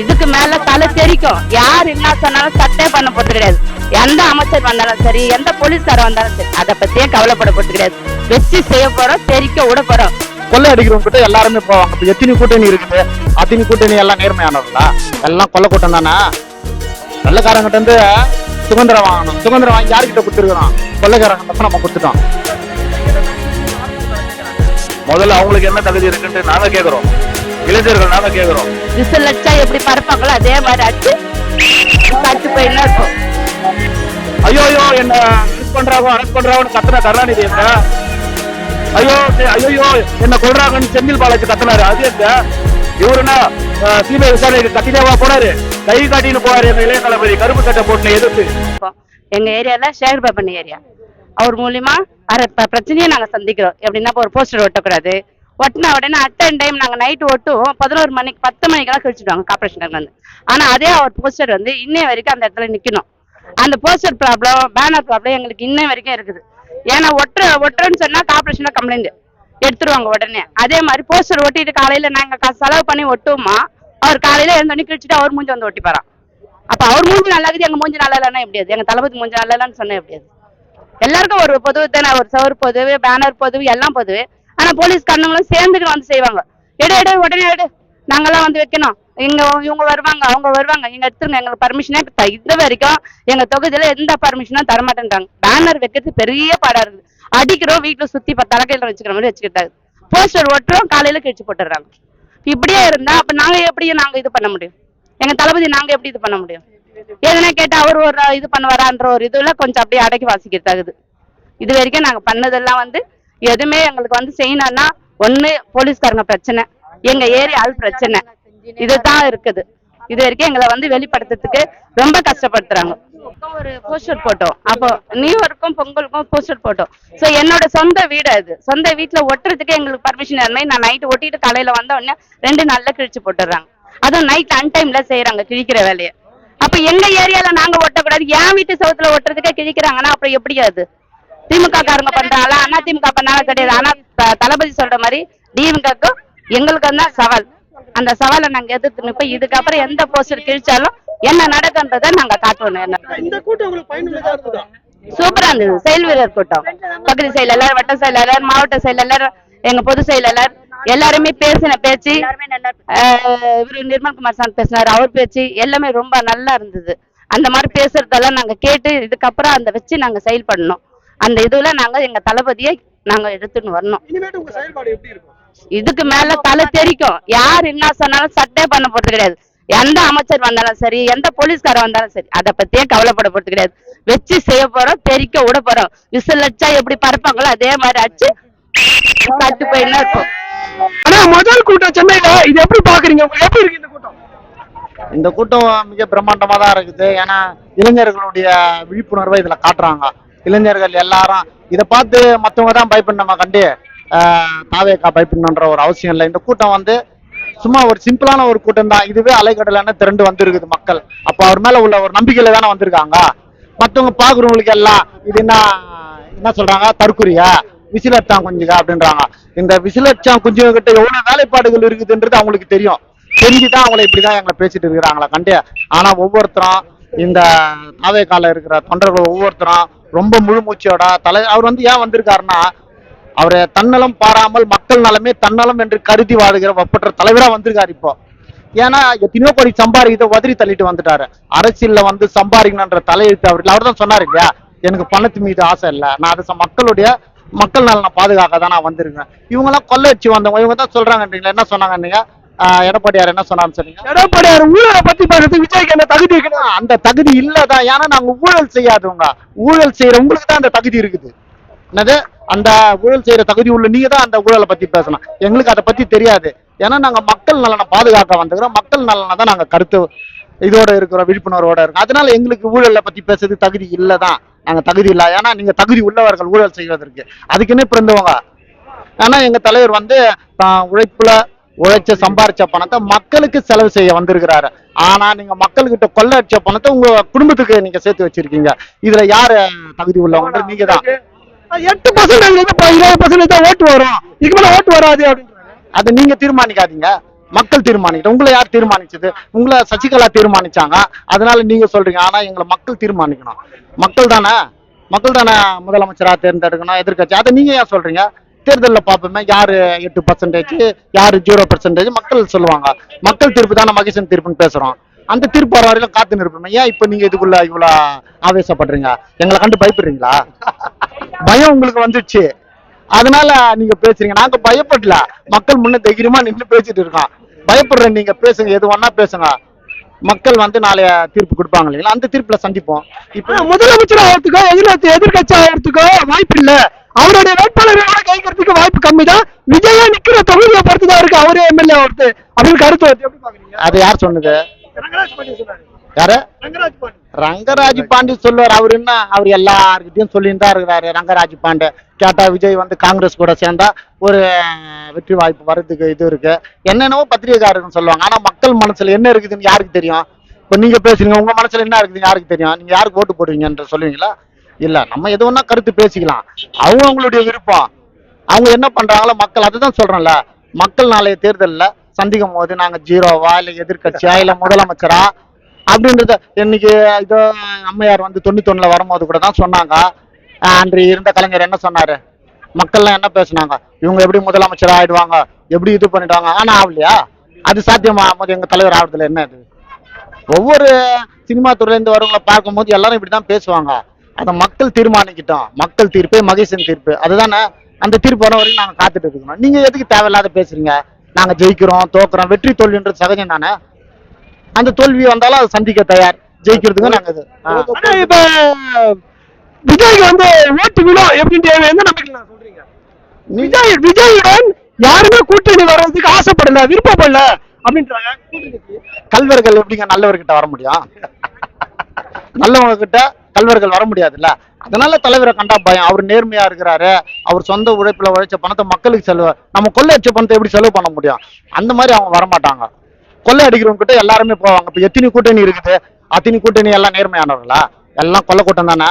இதுக்கு மேல தலை தெரிக்கும். யார் என்ன சொன்னாலும் சட்டே பண்ண போறது கிடையாது. எந்த அமைச்சர் வந்தாலும் சரி எந்த போலீஸ்காரர் வந்தாலும் சரி அதை பத்தியே கவலைப்பட போறது கிடையாது. வெச்சு செய்ய போறோம் தெரிக்க விட போறோம். கொள்ளை அடிக்கிறவங்க கிட்ட எல்லாருமே போவாங்க. இப்ப எத்தனை கூட்டணி இருக்குது? அத்தனை கூட்டணி எல்லாம் நேர்மையானவர்களா? எல்லாம் கொள்ள கூட்டம் தானே? வெள்ளக்காரங்கிட்ட இருந்து சுதந்திரம் வாங்கணும். சுதந்திரம் வாங்கி யாருக்கிட்ட கொடுத்துருக்குறோம்? கொள்ளைக்காரங்க நம்ம கொடுத்துட்டோம். முதல்ல அவங்களுக்கு என்ன தகுதி இருக்குன்ட்டு நாங்க கேக்குறோம். இளைஞர்கள் நாங்க கேக்குறோம். விசில் அடிச்சா எப்படி பறப்பாங்களோ அதே மாதிரி அடிச்சு காட்டு போயின்னா இருக்கும். ஐயோ ஐயோ என்ன அரெஸ்ட் பண்றாங்க அரெஸ்ட் பண்றாங்கன்னு கத்துன கருணாநிதி எங்க ஐயோ ஐயோ என்ன கொள்றாங்கன்னு செந்தில் பாலாஜி கத்துனாரு. அது எங்க இவருனா சிபிஐ விசாரணைக்கு கத்தினேவா போனாரு? கை காட்டின்னு போவாரு எங்க இளைய தளபதி. கருப்பு சட்டை போட்டு எதிர்த்து. எங்க ஏரியால சேகர் பாபன் ஏரியா. அவர் மூலியமா பிரச்சனையை நாங்க சந்திக்கிறோம். எப்படின்னா ஒரு போஸ்டர் ஒட்டக்கூடாது. ஒட்டின உடனே அட்டன் டைம் நாங்கள் நைட்டு ஒட்டுவோம் பதினோரு மணிக்கு பத்து மணிக்கெல்லாம் கழிச்சுடுவாங்க கார்பரேஷன் வந்து. ஆனால் அதே அவர் போஸ்டர் வந்து இன்னைய வரைக்கும் அந்த இடத்துல நிற்கணும் அந்த போஸ்டர் ப்ராப்ளம் பேனர் ப்ராப்ளம் எங்களுக்கு இன்ன வரைக்கும் இருக்குது. ஏன்னா ஒட்டுற ஒட்டுறேன்னு சொன்னால் கார்பரேஷனில் கம்ப்ளைண்ட் எடுத்துருவாங்க உடனே. அதே மாதிரி போஸ்டர் ஒட்டிட்டு காலையில் நாங்கள் செலவு பண்ணி ஒட்டுவோமா அவர் காலையில் எழுந்தோடனே கிழிச்சிட்டு அவர் மூஞ்சி வந்து ஒட்டிப்பாராம் அப்போ அவர் மூஞ்சி நல்லா இருக்குது எங்கள் மூஞ்சி நல்லா இல்லைன்னா எப்படியாது எங்கள் தளபதி மூஞ்சி நல்லா இல்லைன்னு சொன்னால் எப்படியாது எல்லாருக்கும் ஒரு பொதுவு தானே ஒரு சவர் பொதுவு பேனர் பொதுவு எல்லாம் பொதுவு. ஆனா போலீஸ் சேர்ந்துட்டு வந்து செய்வாங்க. எடு எடு உடனே எடு. நாங்கெல்லாம் வந்து வைக்கணும். இங்க இவங்க வருவாங்க அவங்க வருவாங்க. இங்க எடுத்துருங்க எங்களுக்கு பர்மிஷனே இது வரைக்கும் எங்க தொகுதியில எந்த பர்மிஷனும் தரமாட்டேன்றாங்க. பேனர் வைக்கிறது பெரிய பாடா இருக்குது. அடிக்கிறோம் வீட்டுல சுத்தி ப- தலைக்கையில வச்சுக்கிற மாதிரி வச்சுக்கிட்டாங்க. போஸ்டர் ஒட்டுறோம் காலையில கிழிச்சு போட்டுறாங்க இப்படியே இருந்தா அப்ப நாங்க எப்படி நாங்க இது பண்ண முடியும்? எங்க தளபதி நாங்க எப்படி இது பண்ண முடியும்? எதுனா கேட்டா அவர் ஒரு இது பண்ணுவாரான்ற ஒரு இதுல கொஞ்சம் அப்படியே அடக்கி வாசிக்கிறதாகுது. இது வரைக்கும் நாங்க பண்ணதெல்லாம் வந்து எதுவுமே எங்களுக்கு வந்து செய்யணும்னா ஒண்ணு போலீஸ்காரங்க பிரச்சனை எங்க ஏரியா ஆள் பிரச்சனை. இதுதான் இருக்குது. இது வரைக்கும் எங்களை வந்து வெளிப்படுத்துறதுக்கு ரொம்ப கஷ்டப்படுத்துறாங்க. ஒரு போஸ்டர் போட்டோம். அப்போ நியூ இயருக்கும் பொங்கலுக்கும் போஸ்டர் போட்டோம். சோ என்னோட சொந்த வீடு அது. சொந்த வீட்டுல ஒட்டுறதுக்கு எங்களுக்கு பர்மிஷன் இருந்தால் நான் நைட் ஒட்டிட்டு காலையில வந்த உடனே ரெண்டு நாள்ல கிழிச்சு போட்டுடுறாங்க. அதுவும் நைட் அன்டைம்ல செய்யறாங்க கிழிக்கிற வேலையை. அப்ப எங்க ஏரியால நாங்க ஒட்டக்கூடாது. என் வீட்டு சவுத்துல ஒட்டுறதுக்கே கிழிக்கிறாங்கன்னா அப்புறம் எப்படி அது? திமுக காரங்க பண்றாங்களா அண்ணா திமுக பண்ணாலும் கிடையாது. ஆனா தளபதி சொல்ற மாதிரி டிஎம்கக்கும் எங்களுக்கு தான் சவால். அந்த சவாலை நாங்க எதிர்த்து நிப்போம். இதுக்கப்புறம் எந்த போஸ்டர் கிழிச்சாலும் என்ன நடக்குன்றதை நாங்க காட்டுவோம். என்ன? சூப்பரா இருந்தது. செயல் வீரர் கூட்டம். பகுதி செயலாளர் வட்ட செயலாளர் மாவட்ட செயலாளர் எங்க பொது செயலாளர் எல்லாருமே பேசின பேச்சு இவரு நிர்மல்குமார் சார் பேசினாரு அவர் பேச்சு எல்லாமே ரொம்ப நல்லா இருந்தது. அந்த மாதிரி பேசுறதெல்லாம் நாங்க கேட்டு இதுக்கப்புறம் அந்த வச்சு நாங்க செயல்படணும். அந்த இதுல நாங்க எங்க தளபதியை நாங்க எடுத்துன்னு வரணும். இனிமேட்டு உங்க செயல்பாடு எப்படி இருக்கும்? இதுக்கு மேல தலை தெரிக்கும். யார் என்ன சொன்னாலும் சட்டே பண்ண போறது கிடையாது. எந்த அமைச்சர் வந்தாலும் சரி எந்த போலீஸ்காரர் வந்தாலும் சரி அதை பத்தியே கவலைப்பட போறது கிடையாது. வச்சு செய்ய போறோம் தெரிக்க விட போறோம். விசில் அடிச்சா எப்படி பறப்பாங்களோ அதே மாதிரி அடிச்சு கட்டு போயின்னு இருக்கும் ஆனா முதல் கூட்டம் சென்னையில இது எப்படி பாக்குறீங்க? உங்களுக்கு எப்படி இருக்கு இந்த கூட்டம்? இந்த கூட்டம் மிக பிரம்மாண்டமா தான் இருக்குது. ஏன்னா இளைஞர்களுடைய விழிப்புணர்வை இதுல காட்டுறாங்க. இளைஞர்கள் எல்லாரும் இதை பார்த்து மற்றவங்க தான் பயப்படணுமா. கண்டு தாவேக்கா பயப்படணுன்ற ஒரு அவசியம் இல்லை. இந்த கூட்டம் வந்து சும்மா ஒரு சிம்பிளான ஒரு கூட்டம் தான். இதுவே அலைக்கடலான திரண்டு வந்திருக்குது மக்கள். அப்போ அவர் மேல உள்ள ஒரு நம்பிக்கையில தானே வந்திருக்காங்க. மற்றவங்க பாக்குறவங்களுக்கு எல்லாம் இது என்ன என்ன சொல்றாங்க? தற்குறியா விசிலட்சம் குஞ்சுங்க அப்படின்றாங்க. இந்த விசிலட்சம் குஞ்சுங்க கிட்ட எவ்வளவு வேலைப்பாடுகள் இருக்குதுன்றது அவங்களுக்கு தெரியும். தெரிஞ்சுதான் அவங்கள இப்படிதான் எங்களை பேசிட்டு இருக்கிறாங்களா கண்டியா ஆனா ஒவ்வொருத்தரும் இந்த தாவேக்கால இருக்கிற தொண்டர்கள் ஒவ்வொருத்தரும் ரொம்ப முழு மூச்சோட தலை அவர் வந்து ஏன் வந்திருக்காருன்னா அவரை தன்னலம் பாராமல் மக்கள் நலமே தன்னலம் என்று கருதி வாழுகிற ஒப்பற்ற தலைவரா வந்திருக்காரு இப்போ. ஏன்னா எத்தனையோ கோடி சம்பாதிக்கிறத உதறி தள்ளிட்டு வந்துட்டாரு. அரசியல்ல வந்து சம்பாதிக்கணுன்ற தலையெழுத்து அவர் அவர் தான் சொன்னார் இல்லையா? எனக்கு பணத்து மீது ஆசை இல்லை. நான் அதை மக்களுடைய மக்கள் நலனை பாதுகாக்க தான் நான் வந்திருக்கேன். இவங்க எல்லாம் கொள்ளை வச்சு வந்தவங்க இவங்க தான் சொல்றாங்கன்றீங்களா என்ன சொன்னாங்க எடப்பாடியார் என்ன சொன்னான்னு சொன்னீங்க? எடப்பாடியார் ஊழலை பத்தி பேசுறதுக்கு விஜய்க்கு என்ன தகுதி இருக்குன்னு? அந்த தகுதி இல்லதான். ஏன்னா நாங்க ஊழல் செய்யாதவங்க. ஊழல் செய்யறவங்களுக்கு தான் அந்த தகுதி இருக்குது. என்னது? அந்த ஊழல் செய்யற தகுதி உள்ள நீங்க தான் அந்த ஊழலை பத்தி பேசலாம் எங்களுக்கு அதை பத்தி தெரியாது. ஏன்னா நாங்க மக்கள் நலனை பாதுகாக்க வந்துக்கிறோம் மக்கள் நலனை தான் நாங்க கருத்து இதோட இருக்கிறோம் விழிப்புணர்வோட இருக்கோம் அதனால எங்களுக்கு ஊழலை பத்தி பேசுறது தகுதி இல்லதான். நாங்க தகுதி இல்ல. ஏன்னா நீங்க தகுதி உள்ளவர்கள் ஊழல் செய்வதற்கு. அதுக்குன்னே பிறந்தவங்க. ஆனா எங்க தலைவர் வந்து உழைப்புல உழைச்ச சம்பாரிச்ச பணத்தை மக்களுக்கு செலவு செய்ய வந்திருக்கிறாரு. ஆனா நீங்க மக்கள்கிட்ட கொள்ளை அடிச்ச பணத்தை உங்க குடும்பத்துக்கு நீங்க சேர்த்து வச்சிருக்கீங்க. இதுல யாரு தகுதி உள்ளவங்க? நீங்க தான் எட்டு பர்சன்டேஜ் இருபது பர்சன்டேஜ் ஓட்டு வரும். இதுக்கு மேல ஓட்டு வராது அப்படின்றாங்க அதை நீங்க தீர்மானிக்காதீங்க. மக்கள் தீர்மானிக்கிட்டோம். உங்களை யார் தீர்மானிச்சது? உங்களை சசிகலா தீர்மானிச்சாங்க. அதனால நீங்க சொல்றீங்க. ஆனா எங்களை மக்கள் தீர்மானிக்கணும். மக்கள் தானே? மக்கள் தானே முதலமைச்சரா தேர்ந்தெடுக்கணும் எதிர்க்கட்சி. அதை நீங்க ஏன் சொல்றீங்க? தேர்தலில் பார்ப்போமே யார் எட்டு பர்சன்டேஜ் யார் ஜீரோ பர்சன்டேஜ் மக்கள் சொல்லுவாங்க. மக்கள் தீர்ப்பு தானே மகேசன் தீர்ப்புன்னு பேசுகிறோம் அந்த தீர்ப்பு வர வரைக்கும் காத்து நிற்போம். ஏன் இப்போ நீங்கள் இதுக்குள்ள இவ்வளோ ஆவேசப்படுறீங்க? எங்களை கண்டு பயப்படுறீங்களா? பயம் உங்களுக்கு வந்துடுச்சு அதனால நீங்க பேசுறீங்க. நாங்க பயப்படல. மக்கள் முன்ன தைரியமா நின்று பேசிட்டு இருக்கோம். பயப்படுற நீங்க. பேசுங்க. எது வேணா பேசுங்க. மக்கள் வந்து நாளைய தீர்ப்பு கொடுப்பாங்க இல்லைங்களா? அந்த தீர்ப்புல சந்திப்போம். இப்போ முதலமைச்சர் ஆகிறதுக்கோ எதிர்கட்சி எதிர்கட்சி ஆகிறதுக்கோ வாய்ப்பு இல்லை அவருடைய வேட்பாளர்களை கைக்கிறதுக்கு வாய்ப்பு கம்மி தான் விஜயா நிக்கிற தொகுதியை பொறுத்து தான் இருக்கு. அவரே எம்எல்ஏ ஒருத்தர் அப்படின்னு கருத்து. எப்படி பாக்குறீங்க அது யார் சொன்னது? ரங்கராஜ் பாண்டி யாரு? ரங்கராஜ் சொல்லுவார். அவர் என்ன? அவர் எல்லார்கிட்டயும் சொல்லிட்டு தான் இருக்கிறாரு. ரங்கராஜ் பாண்டே கேட்டா விஜய் வந்து காங்கிரஸ் கூட சேர்ந்தா ஒரு வெற்றி வாய்ப்பு வர்றதுக்கு இது இருக்கு. என்னென்னவோ பத்திரிகைக்காரர்கள் சொல்லுவாங்க. ஆனா மக்கள் மனசுல என்ன இருக்குதுன்னு யாருக்கு தெரியும்? இப்ப நீங்க பேசுறீங்க. உங்க மனசுல என்ன இருக்குதுன்னு யாருக்கு தெரியும்? நீங்க யாருக்கு ஓட்டு போடுவீங்கன்ற சொல்லுவீங்களா? இல்ல நம்ம எது வேணா கருத்து பேசிக்கலாம். அவங்க அவங்களுடைய விருப்பம். அவங்க என்ன பண்றாங்களோ மக்கள் அதுதான் சொல்றோம்ல மக்கள் நாளைய தேர்தலில் சந்திக்கும் போது நாங்க ஜீரோவா இல்ல எதிர்க்கட்சியா இல்ல முதலமைச்சரா அப்படின்றத இன்னைக்கு இதோ அம்மையார் வந்து தொண்ணூத்தொன்னுல வரும்போது கூட தான் சொன்னாங்க. அன்று இருந்த கலைஞர் என்ன சொன்னாரு? மக்கள்லாம் என்ன பேசுனாங்க? இவங்க எப்படி முதலமைச்சர் ஆயிடுவாங்க? எப்படி இது பண்ணிடுவாங்க? ஆனா ஆகலையா அது சாத்தியமாகும் போது எங்க தலைவர் ஆகுறதுல என்ன இது? ஒவ்வொரு சினிமா துறையிலேருந்து வரவங்களை பார்க்கும்போது எல்லாரும் இப்படிதான் பேசுவாங்க. அதை மக்கள் தீர்மானிக்கிட்டோம். மக்கள் தீர்ப்பே மகேசன் தீர்ப்பு. அதுதானே அந்த தீர்ப்பு வர வரைக்கும் நாங்க காத்துட்டு இருக்கணும். நீங்க எதுக்கு தேவையில்லாத பேசுறீங்க? நாங்க ஜெயிக்கிறோம் தோக்குறோம். வெற்றி தோல்வின்றது சகஜம் தானே? அந்த தோல்வி வந்தாலும் அதை சந்திக்க தயார். ஜெயிக்கிறதுக்கு நாங்க இது. ஆ. ஆனா இப்ப விஜய்க்கு வந்து ஓட்டு விழும் எப்படின்ட்டு எந்த நம்பிக்கையில நான் சொல்றீங்க? விஜய் விஜயுடன் யாருமே கூட்டணி வர்றதுக்கு ஆசைப்படல விருப்பப்படல அப்படின்றாங்க. கல்வர்கள் எப்படிங்க நல்லவர்கிட்ட வர முடியும்? நல்லவங்க கிட்ட கல்வர்கள் வர முடியாதுல்ல? அதனால தலைவரை கண்டா பயம். அவர் நேர்மையா இருக்கிறாரு. அவர் சொந்த உழைப்புல உழைச்ச பணத்தை மக்களுக்கு செலவு நம்ம கொள்ளை அடிச்ச பணத்தை எப்படி செலவு பண்ண முடியும்? அந்த மாதிரி அவங்க வர மாட்டாங்க கொள்ளை அடிக்கிறவங்க கிட்ட எல்லாருமே போவாங்க. இப்ப எத்தனை கூட்டணி இருக்குது? அத்தனை கூட்டணி எல்லாம் நேர்மையானவர்களா? எல்லாம் கொள்ளை கூட்டம் தானே?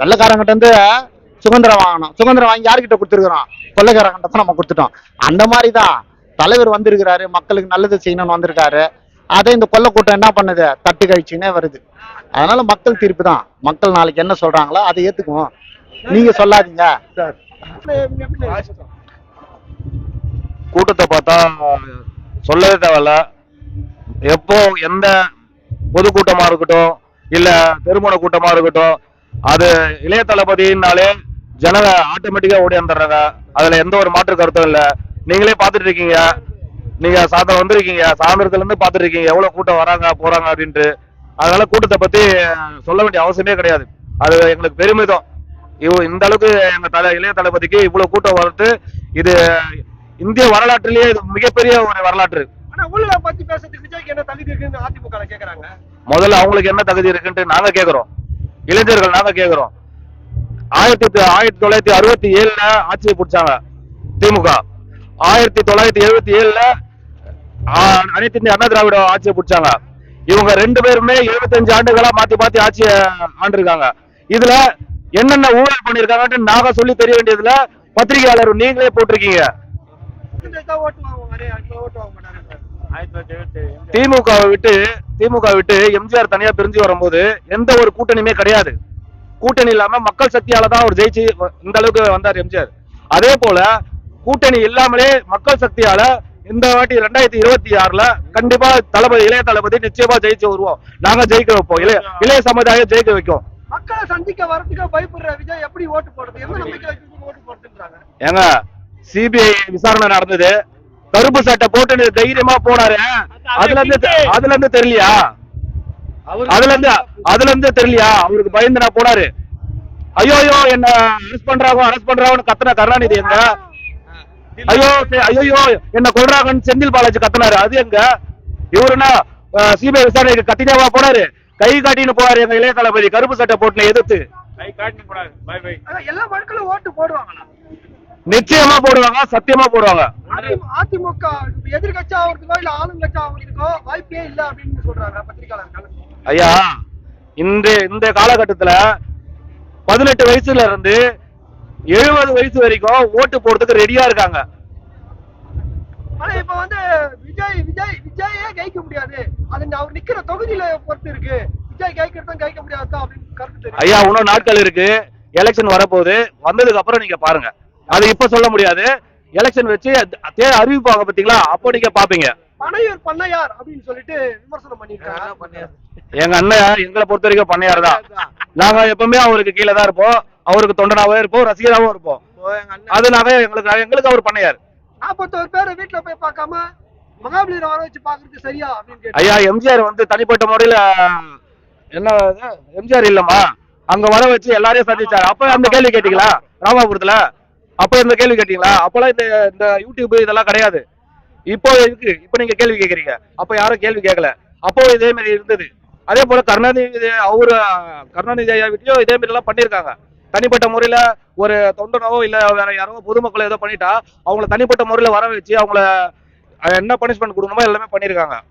வெள்ளக்காரங்கிட்ட இருந்து சுதந்திரம் வாங்கணும். சுதந்திரம் வாங்கி யார்கிட்ட கொடுத்துருக்குறோம்? கொள்ளைக்காரங்கிட்ட தான் நம்ம கொடுத்துட்டோம். அந்த மாதிரி தான் தலைவர் வந்திருக்கிறாரு. மக்களுக்கு நல்லது செய்யணும்னு வந்திருக்காரு. அதை இந்த கொள்ளை கூட்டம் என்ன பண்ணுது? தட்டு கழிச்சுன்னே வருது. அதனால மக்கள் தீர்ப்பு தான் மக்கள் நாளைக்கு என்ன சொல்றாங்களோ அதை ஏத்துக்குவோம். நீங்க சொல்லாதீங்க. கூட்டத்தை பார்த்தா சொல்லவே தேவையில்ல. எப்போ எந்த பொதுக்கூட்டமா இருக்கட்டும் இல்ல திருமண கூட்டமா இருக்கட்டும் அது இளைய தளபதினாலே ஜனங்க ஆட்டோமேட்டிக்கா ஓடி வந்துடுறாங்க. அதுல எந்த ஒரு மாற்று கருத்தும் இல்ல. நீங்களே பாத்துட்டு இருக்கீங்க. நீங்க சாயந்தரம் வந்திருக்கீங்க. சாயந்தரத்துல இருந்து பாத்துட்டு இருக்கீங்க. எவ்வளவு கூட்டம் வராங்க போறாங்க அப்படின்ட்டு. அதனால கூட்டத்தை பத்தி சொல்ல வேண்டிய அவசியமே கிடையாது. அது எங்களுக்கு பெருமிதம். இவ இந்த அளவுக்கு எங்க தலை இளைய தளபதிக்கு இவ்வளவு கூட்டம் வர்றது இது இந்திய வரலாற்றிலேயே இது மிகப்பெரிய ஒரு வரலாற்று. முதல்ல அவங்களுக்கு என்ன தகுதி இருக்குன்ட்டு நாங்க கேக்குறோம். இளைஞர்கள் நாங்க கேக்குறோம். ஆயிரத்தி ஆயிரத்தி தொள்ளாயிரத்தி அறுபத்தி ஏழுல ஆட்சியை பிடிச்சாங்க திமுக. ஆயிரத்தி தொள்ளாயிரத்தி எழுபத்தி ஏழுல அனைத்து இந்திய அண்ணா திராவிட ஆட்சியை பிடிச்சாங்க. இவங்க ரெண்டு பேருமே எழுபத்தஞ்சு ஆண்டுகளா மாத்தி மாத்தி ஆட்சியை ஆண்டிருக்காங்க. இதுல என்னென்ன ஊழல் பண்ணிருக்காங்கன்னு நாங்க சொல்லி தெரிய வேண்டியதுல பத்திரிகையாளர் நீங்களே போட்டிருக்கீங்க. ஓட்டு திமுக விட்டு திமுக விட்டு எம்ஜிஆர் தனியா பிரிஞ்சு வரும்போது எந்த ஒரு கூட்டணியுமே கிடையாது. கூட்டணி இல்லாம மக்கள் சக்தியால தான் அவர் ஜெயிச்சு இந்த அளவுக்கு வந்தார் எம்ஜிஆர். அதே போல கூட்டணி இல்லாமலே மக்கள் சக்தியால இந்த வாட்டி ரெண்டாயிரத்தி இருபத்தி ஆறுல கண்டிப்பா தளபதி இளைய தளபதி நிச்சயமா ஜெயிச்சு வருவோம். நாங்க ஜெயிக்க வைப்போம். இளைய இளைய சமுதாயம் ஜெயிக்க வைக்கும். மக்களை சந்திக்க வரதுக்கு பயப்படுற விஜய் எப்படி ஓட்டு போடுறது? எந்த நம்பிக்கை வச்சு ஓட்டு போடுறதுன்றாங்க? ஏங்க சிபிஐ விசாரணை நடந்தது. கருப்பு சட்டை போட்டு தைரியமா போனாரு. அதுல இருந்து அதுல இருந்து தெரியலையா? அதுல இருந்து அதுல இருந்து தெரியலையா? அவருக்கு பயந்து நான் போனாரு. ஐயோ ஐயோ என்ன அரெஸ்ட் பண்றாங்க அரெஸ்ட் பண்றாங்கன்னு கத்துன கருணாநிதி எங்க? ஐயோ ஐயோ என்ன கொல்றாங்கன்னு செந்தில் பாலாஜி கத்துனாரு. அது எங்க? இவருன்னா சிபிஐ விசாரணைக்கு கத்தினேவா போனாரு. கை காட்டின்னு போவாரு எங்க இளைய தளபதி. கருப்பு சட்டை போட்டுன எதிர்த்து. ஆனா எல்லா மக்களும் ஓட்டு போடுவாங்களா? நிச்சயமா போடுவாங்க சத்தியமா போடுவாங்க. அதிமு- அதிமுக எதிர்கட்சி ஆகிறதுக்கோ இல்ல ஆளுங்கட்சி ஆகிறதுக்கோ வாய்ப்பே இல்ல அப்படின்னு சொல்றாங்க பத்திரிகையாளர்கள். ஐயா இந்த இந்த காலகட்டத்துல பதினெட்டு வயசுல இருந்து எழுபது வயசு வரைக்கும் ஓட்டு போடுறதுக்கு ரெடியா இருக்காங்க. ஆனா இப்ப வந்து விஜய் விஜய் விஜயே ஜெயிக்க முடியாது. அது அவர் நிக்கிற தொகுதியில பொறுத்து இருக்கு. விஜய் ஜெயிக்கிறது தான் ஜெயிக்க முடியாது அப்படின்னு கருத்து தெரியும் ஐயா இன்னும் நாட்கள் இருக்கு. எலெக்ஷன் வரப்போகுது. வந்ததுக்கு அப்புறம் நீங்க பாருங்க. அது இப்ப சொல்ல முடியாது. எலெக்ஷன் வச்சு தே அறிவிப்பாங்க பாத்தீங்களா? அப்போ நீங்க பாப்பீங்க. பனையூர் பண்ணையார் அப்படின்னு சொல்லிட்டு விமர்சனம் பண்ணிருக்காங்க எங்க அண்ணன் எங்களை பொறுத்த வரைக்கும் பண்ணையார் தான். நாங்க எப்பவுமே அவருக்கு கீழே தான் இருப்போம். அவருக்கு தொண்டனாவே இருப்போம் ரசிகராகவும் இருப்போம். அதனால எங்களுக்கு எங்களுக்கு அவர் பண்ணையார். நாற்பத்தோரு பேரை வீட்டுல போய் பார்க்காம மகாபலிபுரம் வர வச்சு பாக்குறது சரியா அப்படின்னு ஐயா எம்ஜிஆர் வந்து தனிப்பட்ட முறையில என்ன? எம்ஜிஆர் இல்லம்மா. அங்க வர வச்சு எல்லாரையும் சந்திச்சாரு. அப்ப அந்த கேள்வி கேட்டீங்களா? ராமாபுரத்துல? அப்ப இந்த கேள்வி கேட்டீங்களா? அப்பெல்லாம் இந்த இந்த யூடியூப் இதெல்லாம் கிடையாது. இப்போ இருக்கு இப்போ நீங்க கேள்வி கேக்குறீங்க அப்ப யாரும் கேள்வி கேட்கல. அப்போ இதே மாதிரி இருந்தது. அதே போல கருணாநிதி அவரு கருணாநிதி ஐயா வீட்லயும் இதே மாதிரி எல்லாம் பண்ணிருக்காங்க தனிப்பட்ட முறையில ஒரு தொண்டனோ இல்ல வேற யாரோ பொதுமக்களோ ஏதோ பண்ணிட்டா அவங்கள தனிப்பட்ட முறையில வர வச்சு அவங்கள என்ன பனிஷ்மெண்ட் கொடுக்கணுமோ எல்லாமே பண்ணிருக்காங்க.